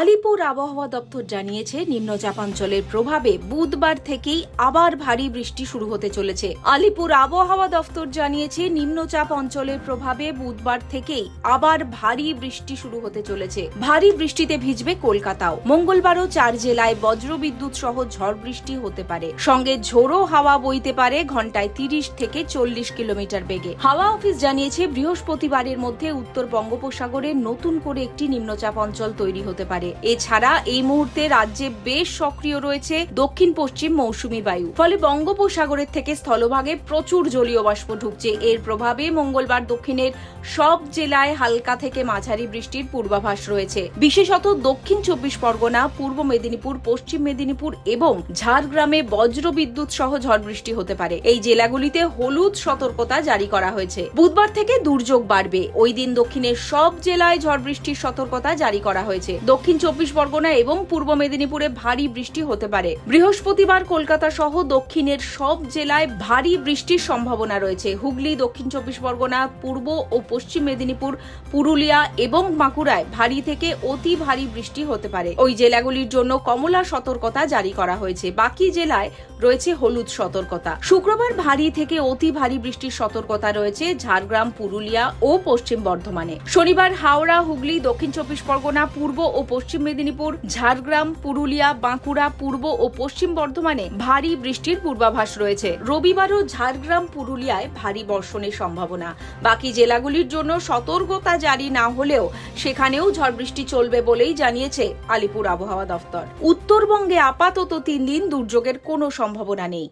আলিপুর আবহাওয়া দপ্তর জানিয়েছে নিম্নচাপাঞ্চলের প্রভাবে বুধবার থেকেই আবার ভারী বৃষ্টি শুরু হতে চলেছে। আলিপুর আবহাওয়া দপ্তর জানিয়েছে নিম্নচাপ অঞ্চলের প্রভাবে বুধবার থেকেই আবার ভারী বৃষ্টি শুরু হতে চলেছে। ভারী বৃষ্টিতে ভিজবে কলকাতাও। মঙ্গলবারও চার জেলায় বজ্রবিদ্যুৎ সহ ঝড় বৃষ্টি হতে পারে। সঙ্গে ঝোড়ো হাওয়া বইতে পারে ঘন্টায় তিরিশ থেকে চল্লিশ কিলোমিটার বেগে। হাওয়া অফিস জানিয়েছে, বৃহস্পতিবারের মধ্যে উত্তর বঙ্গোপসাগরে নতুন করে একটি নিম্নচাপ অঞ্চল তৈরি হতে পারে। এছাড়া এই মুহূর্তে রাজ্যে বেশ সক্রিয় রয়েছে দক্ষিণ পশ্চিম মৌসুমী বায়ু। ফলে বঙ্গোপসাগরের থেকে স্থলভাগে প্রচুর জলীয় বাষ্প ঢুকছে। এর প্রভাবে মঙ্গলবার দক্ষিণের সব জেলায় হালকা থেকে মাঝারি বৃষ্টির পূর্বাভাস রয়েছে। বিশেষত দক্ষিণ চব্বিশ পরগনা, পূর্ব মেদিনীপুর, পশ্চিম মেদিনীপুর এবং ঝাড়গ্রামে বজ্রবিদ্যুৎ সহ ঝড় বৃষ্টি হতে পারে। এই জেলাগুলিতে হলুদ সতর্কতা জারি করা হয়েছে। বুধবার থেকে দুর্যোগ বাড়বে। ওই দিন দক্ষিণের সব জেলায় ঝড় বৃষ্টির সতর্কতা জারি করা হয়েছে। দক্ষিণ চব্বিশ পরগনা এবং পূর্ব মেদিনীপুরে ভারী বৃষ্টি হতে পারে। বৃহস্পতিবার কলকাতা সহ দক্ষিণের সব জেলায় ভারী বৃষ্টির সম্ভাবনা রয়েছে। হুগলি, দক্ষিণ চব্বিশ পরগনা, পূর্ব ও পশ্চিম মেদিনীপুর, পুরুলিয়া এবং বাঁকুড়ায় ভারী থেকে অতি ভারী বৃষ্টি হতে পারে। ওই জেলাগুলির জন্য কমলা সতর্কতা জারি করা হয়েছে। বাকি জেলায় রয়েছে হলুদ সতর্কতা। শুক্রবার ভারী থেকে অতি ভারী বৃষ্টির সতর্কতা রয়েছে ঝাড়গ্রাম, পুরুলিয়া ও পশ্চিম বর্ধমানে। শনিবার হাওড়া, হুগলি, দক্ষিণ চব্বিশ পরগনা, পূর্ব ও পশ্চিম মেদিনীপুর, ঝাড়গ্রাম, পুরুলিয়া, বাঁকুড়া, পূর্ব ও পশ্চিম বর্ধমানে ভারী বৃষ্টির পূর্বাভাস রয়েছে। রবিবারও ঝাড়গ্রাম, পুরুলিয়ায় ভারী বর্ষণের সম্ভাবনা। বাকি জেলাগুলির জন্য সতর্কতা জারি না হলেও সেখানেও ঝড় বৃষ্টি চলবে বলেই জানিয়েছে আলিপুর আবহাওয়া দফতর। উত্তরবঙ্গে আপাতত তিন দিন দুর্যোগের কোনো সম্ভাবনা নেই।